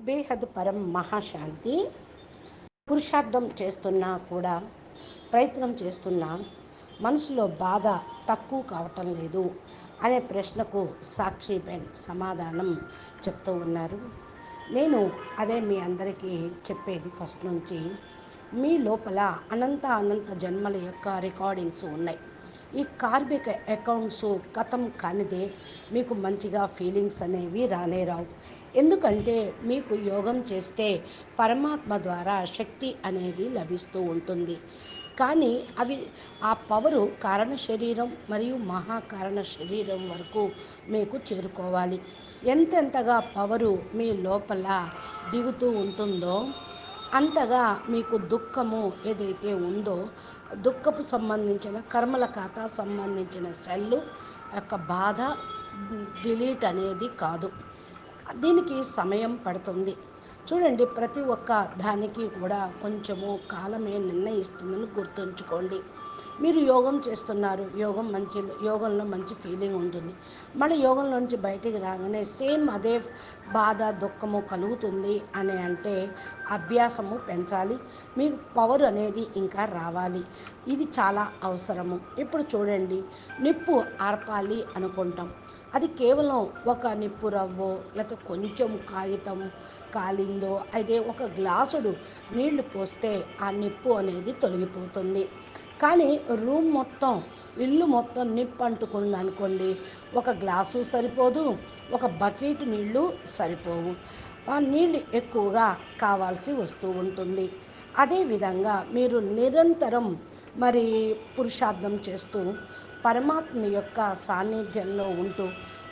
బేహద్ పరం మహాశాంతి. పురుషార్థం చేస్తున్నా కూడా ప్రయత్నం చేస్తున్నా మనసులో బాధ తక్కువ కావటం లేదు అనే ప్రశ్నకు సాక్షిబెన్ సమాధానం చెప్తూ ఉన్నారు. నేను అదే మీ అందరికీ చెప్పేది ఫస్ట్ నుంచి. మీ లోపల అనంత అనంత జన్మల యొక్క రికార్డింగ్స్ ఉన్నాయి. ఈ కార్మిక అకౌంట్స్ కథం కానిదే మీకు మంచిగా ఫీలింగ్స్ అనేవి రానే రావు. ఎందుకంటే మీకు యోగం చేస్తే పరమాత్మ ద్వారా శక్తి అనేది లభిస్తూ ఉంటుంది. కానీ అవి ఆ పవరు కారణ శరీరం మరియు మహాకారణ శరీరం వరకు మీకు చేరుకోవాలి. ఎంతెంతగా పవరు మీ లోపల దిగుతూ ఉంటుందో అంతగా మీకు దుఃఖము ఏదైతే ఉందో దుఃఖపు సంబంధించిన కర్మల ఖాతా సంబంధించిన సెల్లు యొక్క బాధ డిలీట్ అనేది కాదు. దీనికి సమయం పడుతుంది. చూడండి ప్రతి ఒక్క దానికి కూడా కొంచెము కాలమే నిర్ణయిస్తుందని గుర్తుంచుకోండి. మీరు యోగం చేస్తున్నారు యోగం మంచి యోగంలో మంచి ఫీలింగ్ ఉంటుంది. మళ్ళీ యోగంలో నుంచి బయటికి రాగానే సేమ్ అదే బాధ దుఃఖము కలుగుతుంది అని అంటే అభ్యాసము పెంచాలి. మీకు పవర్ అనేది ఇంకా రావాలి. ఇది చాలా అవసరము. ఇప్పుడు చూడండి నిప్పు ఆర్పాలి అనుకుంటాం. అది కేవలం ఒక నిప్పు రవ్వో లేకపోతే కొంచెం కాగితం కాలిందో అయితే ఒక గ్లాసుడు నీళ్ళు పోస్తే ఆ నిప్పు అనేది తొలగిపోతుంది. కానీ రూమ్ మొత్తం ఇల్లు మొత్తం నిప్పు అంటుకుంది అనుకోండి. ఒక గ్లాసు సరిపోదు ఒక బకెట్ నీళ్ళు సరిపోవు. ఆ నీళ్ళు ఎక్కువగా కావాల్సి వస్తూ ఉంటుంది. అదేవిధంగా మీరు నిరంతరం మరి పురుషార్థం చేస్తూ పరమాత్మ యొక్క సాన్నిధ్యంలో ఉంటూ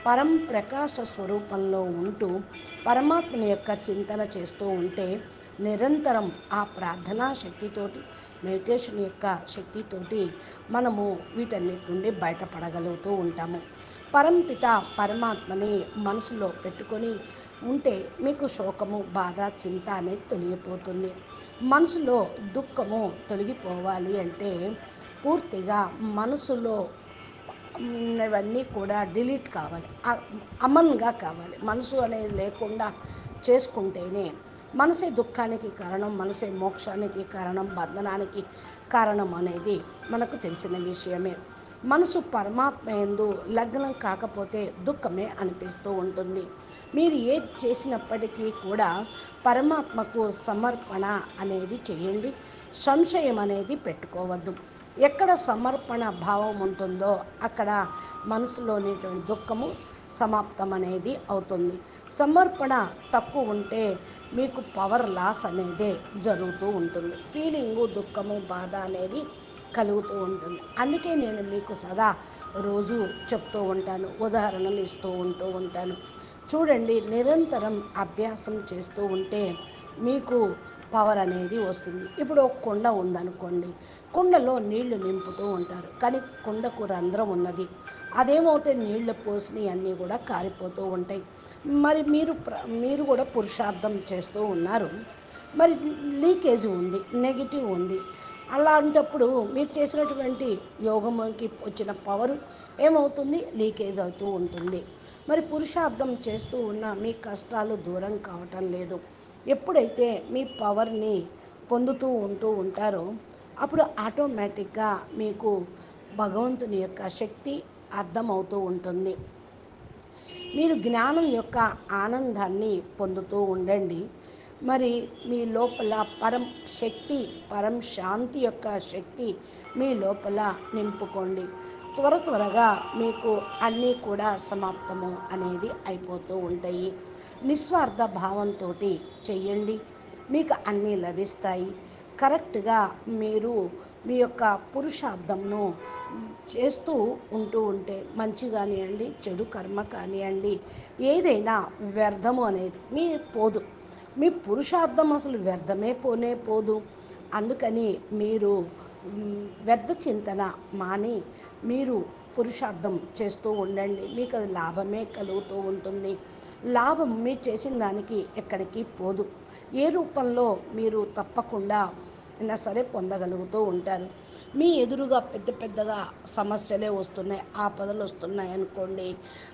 పరం ప్రకాశ స్వరూపంలో ఉంటూ పరమాత్మ యొక్క చింతన చేస్తూ ఉంటే నిరంతరం ఆ ప్రార్థనా శక్తితోటి మెడిటేషన్ యొక్క శక్తితోటి మనము వీటన్నిటి నుండి బయటపడగలుగుతూ ఉంటాము. పరంపిత పరమాత్మని మనసులో పెట్టుకొని ఉంటే మీకు శోకము బాధ చింత అనేది తొలగిపోతుంది. మనసులో దుఃఖము తొలగిపోవాలి అంటే పూర్తిగా మనసులో ఉన్నవన్నీ కూడా డిలీట్ కావాలి. అమన్గా కావాలి. మనసు అనేది లేకుండా చేసుకుంటేనే మనసే దుఃఖానికి కారణం మనసే మోక్షానికి కారణం బంధనానికి కారణం అనేది మనకు తెలిసిన విషయమే. మనసు పరమాత్మ ఎందు లగ్నం కాకపోతే దుఃఖమే అనిపిస్తూ ఉంటుంది. మీరు ఏది చేసినప్పటికీ కూడా పరమాత్మకు సమర్పణ అనేది చేయండి. సంశయం అనేది పెట్టుకోవద్దు. ఎక్కడ సమర్పణ భావం ఉంటుందో అక్కడ మనసులోనేటువంటి దుఃఖము సమాప్తం అనేది అవుతుంది. సమర్పణ తక్కువ ఉంటే మీకు పవర్ లాస్ అనేది జరుగుతూ ఉంటుంది. ఫీలింగు దుఃఖము బాధ అనేది కలుగుతూ ఉంటుంది. అందుకే నేను మీకు సదా రోజు చెప్తూ ఉంటాను ఉదాహరణలు ఇస్తూ ఉంటూ ఉంటాను. చూడండి నిరంతరం అభ్యాసం చేస్తూ ఉంటే మీకు పవర్ అనేది వస్తుంది. ఇప్పుడు ఒక కుండ ఉందనుకోండి కుండలో నీళ్ళు నింపుతూ ఉంటారు. కానీ కుండకు రంధ్రం ఉన్నది. అదేమవుతాయి? నీళ్ళు పోసినవి అన్నీ కూడా కారిపోతూ ఉంటాయి. మరి మీరు మీరు కూడా పురుషార్థం చేస్తూ ఉన్నారు. మరి లీకేజ్ ఉంది నెగిటివ్ ఉంది. అలాంటప్పుడు మీరు చేసినటువంటి యోగంకి వచ్చిన పవర్ ఏమవుతుంది? లీకేజ్ అవుతూ ఉంటుంది. మరి పురుషార్థం చేస్తూ ఉన్న మీ కష్టాలు దూరం కావటం లేదు. ఎప్పుడైతే మీ పవర్ని పొందుతూ ఉంటూ ఉంటారో అప్పుడు ఆటోమేటిక్గా మీకు భగవంతుని యొక్క శక్తి అర్థమవుతూ ఉంటుంది. మీరు జ్ఞానం యొక్క ఆనందాన్ని పొందుతూ ఉండండి. మరి మీ లోపల పరం శక్తి పరం శాంతి యొక్క శక్తి మీ లోపల నింపుకోండి. త్వర త్వరగా మీకు అన్నీ కూడా సమాప్తము అనేది అయిపోతూ ఉంటాయి. నిస్వార్థ భావంతో చెయ్యండి. మీకు అన్నీ లభిస్తాయి. కరెక్ట్గా మీరు మీ యొక్క పురుషార్థంను చేస్తూ ఉంటూ ఉంటే మంచి కానివ్వండి చెడు కర్మ కానివ్వండి ఏదైనా వ్యర్థము అనేది మీ పోదు. మీ పురుషార్థం అసలు వ్యర్థమే పోనే పోదు. అందుకని మీరు వ్యర్థ చింతన మాని మీరు పురుషార్థం చేస్తూ ఉండండి. మీకు అది లాభమే కలుగుతూ ఉంటుంది. లాభం మీరు చేసిన దానికి ఎక్కడికి పోదు. ఏ రూపంలో మీరు తప్పకుండా అయినా సరే పొందగలుగుతూ ఉంటారు. మీ ఎదురుగా పెద్ద పెద్దగా సమస్యలే వస్తున్నాయి ఆపదలు వస్తున్నాయి అనుకోండి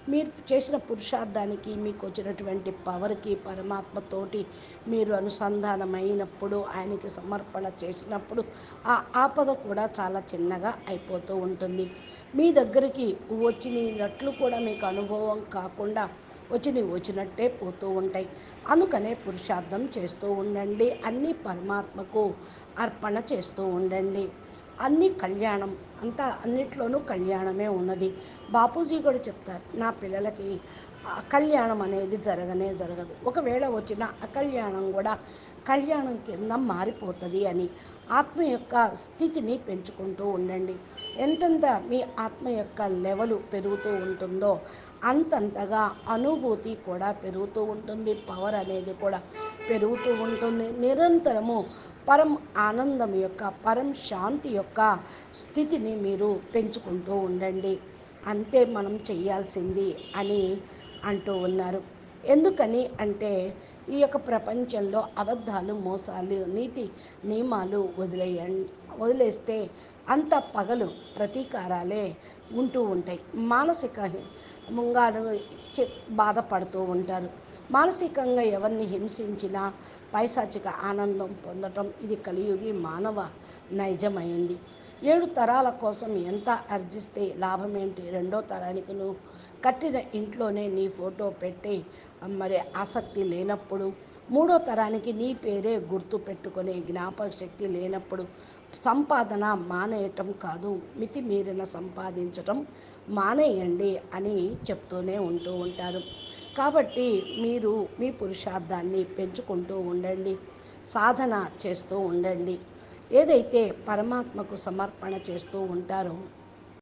మీరు చేసిన పురుషార్థానికి మీకు వచ్చినటువంటి పవర్కి పరమాత్మతోటి మీరు అనుసంధానమైనప్పుడు ఆయనకి సమర్పణ చేసినప్పుడు ఆ ఆపద కూడా చాలా చిన్నగా అయిపోతూ ఉంటుంది. మీ దగ్గరికి వచ్చినట్లు కూడా మీకు అనుభవం కాకుండా వచ్చినవి వచ్చినట్టే పోతూ ఉంటాయి. అందుకనే పురుషార్థం చేస్తూ ఉండండి. అన్నీ పరమాత్మకు అర్పణ చేస్తూ ఉండండి. అన్ని కళ్యాణం అంతా అన్నిట్లోనూ కళ్యాణమే ఉన్నది. బాపూజీ కూడా చెప్తారు నా పిల్లలకి కళ్యాణం అనేది జరగనే జరగదు. ఒకవేళ వచ్చిన అకళ్యాణం కూడా కళ్యాణం కింద మారిపోతుంది అని ఆత్మ యొక్క స్థితిని పెంచుకుంటూ ఉండండి. ఎంతెంత మీ ఆత్మ యొక్క లెవెల్ పెరుగుతూ ఉంటుందో అంతంతగా అనుభూతి కూడా పెరుగుతూ ఉంటుంది. పవర్ అనేది కూడా పెరుగుతూ ఉంటుంది. నిరంతరము పరం ఆనందం యొక్క పరం శాంతి యొక్క స్థితిని మీరు పెంచుకుంటూ ఉండండి. అంతే మనం చేయాల్సింది అని అంటూ ఉన్నారు. ఎందుకని అంటే ఈ యొక్క ప్రపంచంలో అబద్ధాలు మోసాలు నీతి నియమాలు వదిలేయ వదిలేస్తే అంత పగలు ప్రతీకారాలే ఉంటూ ఉంటాయి. మానసిక ముంగారు బాధపడుతూ ఉంటారు. మానసికంగా ఎవరిని హింసించినా పైశాచిక ఆనందం పొందటం ఇది కలియుగి మానవ నైజమైంది. ఏడు తరాల కోసం ఎంత అర్జిస్తే లాభమేంటి? రెండో తరానికి నువ్వు కట్టిన ఇంట్లోనే నీ ఫోటో పెట్టి మరి ఆసక్తి లేనప్పుడు మూడో తరానికి నీ పేరే గుర్తు పెట్టుకునే జ్ఞాపక శక్తి లేనప్పుడు సంపాదన మానేయటం కాదు మితిమీరిన సంపాదించటం మానేయండి అని చెప్తూనే ఉంటూ ఉంటారు. కాబట్టి మీరు మీ పురుషార్థాన్ని పెంచుకుంటూ ఉండండి. సాధన చేస్తూ ఉండండి. ఏదైతే పరమాత్మకు సమర్పణ చేస్తూ ఉంటారో